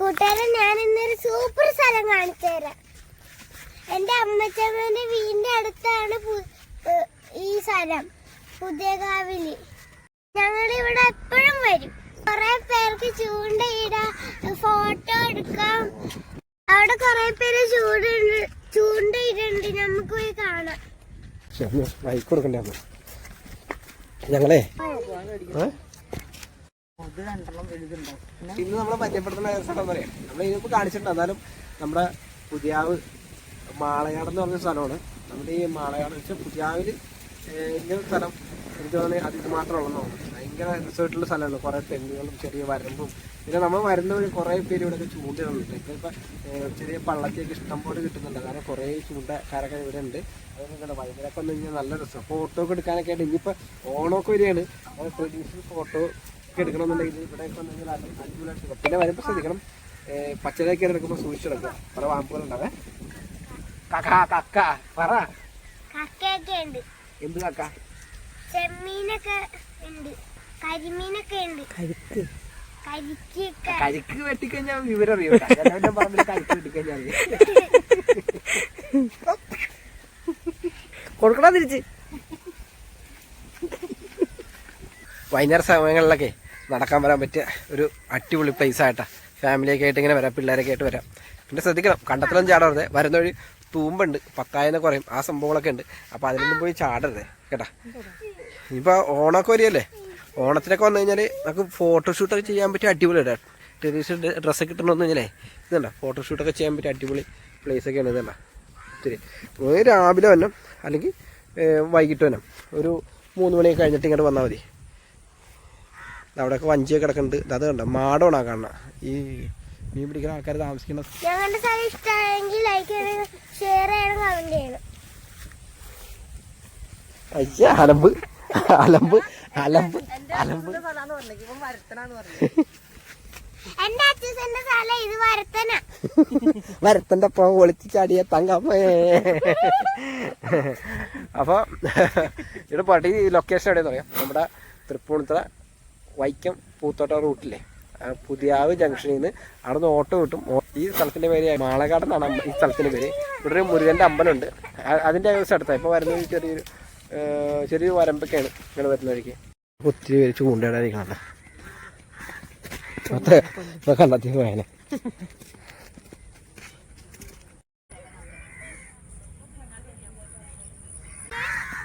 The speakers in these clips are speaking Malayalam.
കൂട്ടുകാരൻ ഞാൻ ഇന്നൊരു സൂപ്പർ സ്ഥലം കാണിച്ചു തരാം. എന്റെ അമ്മച്ചമ്മേന്റെ വീടിന്റെ അടുത്താണ് ഈ സ്ഥലം പുതിയകാവിലി. ഞങ്ങളിവിടെ എപ്പോഴും വരും. കുറെ പേർക്ക് ചൂണ്ടയിടാം ഫോട്ടോ എടുക്കാം. അവിടെ കുറെ പേര് ചൂണ്ട ചൂണ്ടയിടുന്നുണ്ട് നമുക്ക് പോയി കാണാം. ബൈക്ക് ഇന്ന് നമ്മളെ പരിചയപ്പെടുത്തുന്ന സ്ഥലം പറയാം. നമ്മൾ ഇതിപ്പോ കാണിച്ചിട്ടുണ്ട്. എന്നാലും നമ്മുടെ പുതിയാവ് മാളയാട് എന്ന് പറഞ്ഞ സ്ഥലമാണ്. നമ്മുടെ ഈ മാളയാട് വെച്ചാൽ പുതിയാവിൽ ഏഹ്, ഇങ്ങനെ സ്ഥലം എനിക്ക് തോന്നുന്നത് അത് ഇത് മാത്രമുള്ളതെന്ന് തോന്നുന്നു. ഭയങ്കര റിസോർട്ടുള്ള സ്ഥലമാണ്. കുറേ തെങ്ങുകളും ചെറിയ വരമ്പും. പിന്നെ നമ്മൾ വരുന്ന വഴി കുറേ പേര് ഇവിടെ ചൂണ്ടകളുണ്ട് ഇപ്പൊ ഇപ്പൊ ചെറിയ പള്ളത്തിയൊക്കെ ഇഷ്ടം പോലെ കിട്ടുന്നുണ്ട്. കാരണം കുറേ ചൂണ്ടക്കാരൊക്കെ ഇവിടെ ഉണ്ട് അതുകൊണ്ട് വൈകുന്നേരമൊക്കെ വന്നു നല്ല രസം. ഫോട്ടോ ഒക്കെ എടുക്കാനൊക്കെ ആയിട്ട് ഇനിയിപ്പോൾ ഓണമൊക്കെ വരികയാണ്. അപ്പോൾ ട്രഡീഷണൽ ഫോട്ടോ ഒക്കെ എടുക്കണമെന്നുണ്ടെങ്കിൽ ഇവിടെ വന്നു കഴിഞ്ഞാൽ അടി- അടിപൊളിയായിട്ട് എടുക്കാം. പിന്നെ വരുമ്പോൾ ശ്രദ്ധിക്കണം. പച്ചക്കറിയൊക്കെ എടുക്കുമ്പോൾ സൂക്ഷിച്ചെടുക്കുക പല വാമ്പുകളുണ്ടാവേ കക്ക കക്ക പറ. ഉണ്ട്. എന്ത് കക്ക? ചെമ്മീനൊക്കെ ഉണ്ട്. കരിമീനൊക്കെ ഉണ്ട്. കരിക്ക്. കരിക്ക്. വെട്ടിക്കഴിഞ്ഞാൽ വിവരം അറിയാം പറമ്പിൽ കരിക്ക് വെട്ടിക്കഴിഞ്ഞാൽ അറിയാം കൊടുക്കണ തിരിച്ച്? വൈകുന്നേര സമയങ്ങളിലൊക്കെ നടക്കാൻ വരാൻ പറ്റിയ ഒരു അടിപൊളി പ്ലേസ് ആയിട്ടാ. ഫാമിലിയൊക്കെ ആയിട്ട് ഇങ്ങനെ വരാം പിള്ളേരൊക്കെ ആയിട്ട് വരാം. പിന്നെ ശ്രദ്ധിക്കണം കണ്ടത്തിലും ചാടരുത് വരുന്ന വഴി തൂമ്പുണ്ട് പക്കായെന്ന് കുറയും ആ സംഭവങ്ങളൊക്കെ ഉണ്ട്. അപ്പോൾ അതിലൊന്നും പോയി ചാടരുത് കേട്ടാ? ഇനിയിപ്പോൾ ഓണമൊക്കെ വരികയല്ലേ? ഓണത്തിനൊക്കെ വന്നു കഴിഞ്ഞാൽ നമുക്ക് ഫോട്ടോഷൂട്ടൊക്കെ ചെയ്യാൻ പറ്റിയ അടിപൊളി ട്രഡീഷണൽ ഡ്രസ്സൊക്കെ ഇട്ടുണ്ടെന്ന് കഴിഞ്ഞാലേ ഇതുണ്ടോ ഫോട്ടോഷൂട്ടൊക്കെ ചെയ്യാൻ പറ്റിയ അടിപൊളി പ്ലേസൊക്കെയാണ് ഇതല്ല ശരി രാവിലെ വന്നം അല്ലെങ്കിൽ വൈകിട്ട് വന്നം ഒരു മൂന്ന് മണിയൊക്കെ കഴിഞ്ഞിട്ട് ഇങ്ങോട്ട് വന്നാൽ മതി. അവിടെയൊക്കെ വഞ്ചിയൊക്കെ കിടക്കുന്നുണ്ട്. അത് കണ്ടോ? മാടോണാ കാണുന്നത് ഈ മീൻ പിടിക്കുന്ന ആൾക്കാർ താമസിക്കുന്ന ഞങ്ങളുടെ സ്ഥലം ഇഷ്ടമായെങ്കിൽ ലൈക്ക് ചെയ്യണം ഷെയർ ചെയ്യണം കമന്റ് ചെയ്യണം. അയ്യ അലമ്പ്. അലമ്പ്. അലമ്പ്. അലമ്പ്. എന്റെ അച്ഛന്റെ സ്ഥലം ഇത് വരത്തന. വരത്തന്റെ ഒപ്പം ഒളിച്ച് ചാടിയ തങ്കമ്മേ. അപ്പൊ ഇവിടെ പട്ടി ലൊക്കേഷൻ എവിടെയെന്ന് പറയാം നമ്മുടെ തൃപ്പൂണിത്തറ വൈക്കം പൂത്തോട്ട റൂട്ടിലെ പുതിയാവ് ജംഗ്ഷനിൽ നിന്ന് അവിടെ നിന്ന് ഓട്ടോ കിട്ടും. ഈ സ്ഥലത്തിന്റെ പേര് മാളകാട് എന്നാണ് ഈ സ്ഥലത്തിന്റെ പേര്. ഇവിടെ ഒരു മുരുകന്റെ അമ്പലമുണ്ട്. അതിന്റെ ദിവസം അടുത്താണ് ഇപ്പോൾ വരുന്ന ഒരു ചെറിയൊരു ചെറിയൊരു വരമ്പൊക്കെയാണ് ഇങ്ങനെ വരുന്ന വഴിക്ക്. ഒത്തിരി പേര് ചൂണ്ടയിടാതിരിക്കണല്ലോ അത്ര കണ്ടെത്തി പോയനെ സൂര്യൻ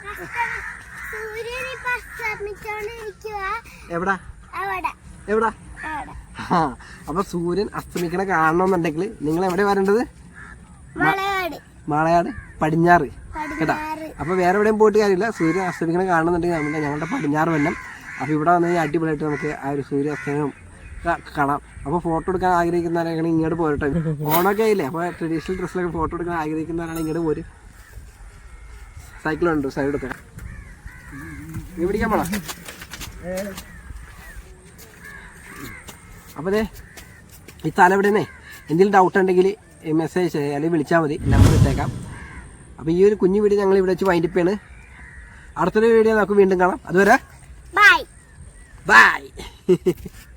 ഇപ്പൊ അസ്തമിച്ചോണ്ടിരിക്കുക എവിടാ? എവിടാ? ആ, അപ്പൊ സൂര്യൻ അസ്തമിക്കണ കാണണമെന്നുണ്ടെങ്കിൽ നിങ്ങൾ എവിടെ വരേണ്ടത്? മാളയാട് പടിഞ്ഞാറ്. കേട്ടാ? അപ്പൊ വേറെ എവിടെയും പോയിട്ട് കാര്യമില്ല. സൂര്യൻ അസ്തമിക്കണ കാണണമെന്നുണ്ടെങ്കിൽ നമ്മുടെ ഞങ്ങളുടെ പടിഞ്ഞാറ് വന്നം അപ്പൊ ഇവിടെ വന്നു കഴിഞ്ഞാൽ അടിപൊളിയായിട്ട് നമുക്ക് ആ ഒരു സൂര്യ അസ്തമനം കാണാം. അപ്പൊ ഫോട്ടോ എടുക്കാൻ ആഗ്രഹിക്കുന്നവരാണെങ്കിൽ ഇങ്ങോട്ട് പോരട്ടെ. ഓണൊക്കെ ആയില്ലേ? അപ്പൊ ട്രഡീഷണൽ ഡ്രസ്സിലൊക്കെ ഫോട്ടോ എടുക്കാൻ ആഗ്രഹിക്കുന്നവരാണെങ്കിൽ ഇങ്ങോട്ട് പോരും. സൈക്കിളുണ്ട് സൈഡ് എടുക്കാം നീ പിടിക്കാൻ പോണ? അപ്പോൾ അതെ ഈ സ്ഥലം എവിടെന്നേ എന്തെങ്കിലും ഡൗട്ട് ഉണ്ടെങ്കിൽ മെസ്സേജ് അല്ലെങ്കിൽ വിളിച്ചാൽ മതി നമ്പർ ഇട്ടേക്കാം. അപ്പോൾ ഈ ഒരു കുഞ്ഞു വീഡിയോ ഞങ്ങൾ ഇവിടെ വെച്ച് വൈൻഡപ്പ് ചെയ്യാണ്. അടുത്തൊരു വീഡിയോ നമുക്ക് വീണ്ടും കാണാം. അതുവരെ ബൈ ബൈ